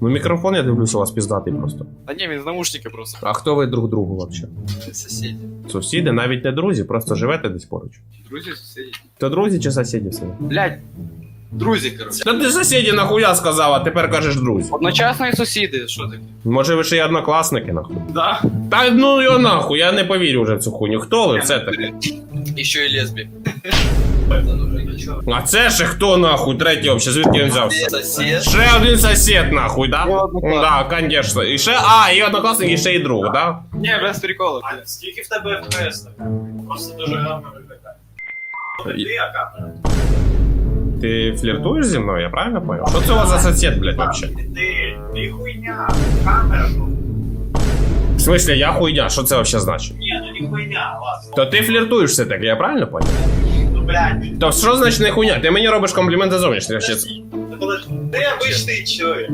Ну мікрофон, я дивлюся, у вас піздатий просто. Та ні, він з наушники просто. А хто ви друг другу вообще? Сусіді. Сусіди, навіть не друзі, просто живете десь поруч. Друзі, сусіді. То друзі чи сусіді все? Блядь. Друзі, коротше. Та ти сусіді нахуя сказав, а тепер кажеш друзі. Одночасно і сусіди, що таке? Може ви ще й однокласники нахуй? Да. Та ну його нахуй, я не повірю вже в цю хуйню. Хто ви це таке? І ще й лесбі. А це ще хто нахуй? Третій вообще, звідки він взявся? Сосед. Ще один сусід нахуй, да? І однокласник. Да, конечно. І ще, а, і однокласник, і ще і друг, да? Ні, без приколу. А скільки в тебе FPS так? Просто дуже гарно виглядає. І- Ти, а камера? Ти фліртуєш зі мною, я правильно понял? Що це у вас за сосед, блядь, вообще? Ти, ти хуйня, камера, ну. В смысле, я хуйня, що це вообще значить? Ні, ну не хуйня, ладно. То ти фліртуєш все таки, я правильно понял? Ну, блядь, То що значить не хуйня? Ти мені робиш компліменти зовнішні вообще. Ти обичний чоловік.